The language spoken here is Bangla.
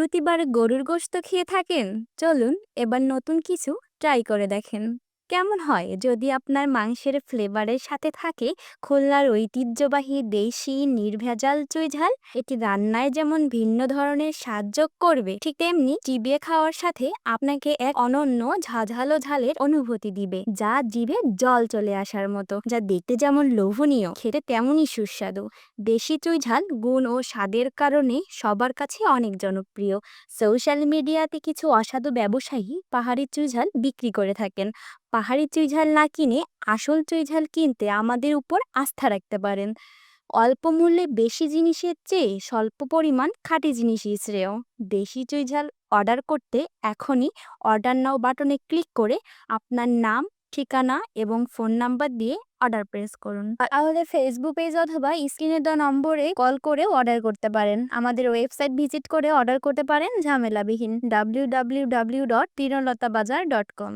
প্রতিবার গরুর গোশত খেয়ে থাকেন? চলুন এবার নতুন কিছু ট্রাই করে দেখেন। কেমন হয়? যদি আপনার মাংসের ফ্লেভারের সাথে থাকে, খুলনার ঐতিহ্যবাহী দেশি নির্ভেজাল চুইঝাল এটি রান্নায় যেমন ভিন্ন ধরনের যোগ করবে, ঠিক তেমনি চিবিয়ে খাওয়ার সাথে আপনাকে এক অনন্য ঝাঝালো ঝালের অনুভূতি দিবে, যা জিভে জল চলে আসার মতো, যা দেখতে যেমন লোভনীয়, খেতে তেমনই সুস্বাদু। দেশি চুইঝাল গুণ ও স্বাদের কারণে সবার কাছে অনেক জনপ্রিয়। সোশ্যাল মিডিয়াতে কিছু অসাধু ব্যবসায়ী পাহাড়ি চুইঝাল বিক্রি করে থাকেন। পাহাড়ি চুইঝাল না কিনে আসল চুইঝাল কিনতে আমাদের উপর আস্থা রাখতে পারেন। অল্প মূল্যে বেশি জিনিসের চেয়ে স্বল্প পরিমাণ খাঁটি জিনিসই শ্রেয়। দেশি চুইঝাল অর্ডার করতে এখনই অর্ডার নাও বাটনে ক্লিক করে আপনার নাম, ঠিকানা এবং ফোন নাম্বার দিয়ে অর্ডার প্রেস করুন। তাহলে ফেসবুক পেজ অথবা স্ক্রিনে দেওয়া নম্বরে কল করে অর্ডার করতে পারেন। আমাদের ওয়েবসাইট ভিজিট করে অর্ডার করতে পারেন ঝামেলাবিহীন। W W W dot Tinlata Bazar dot com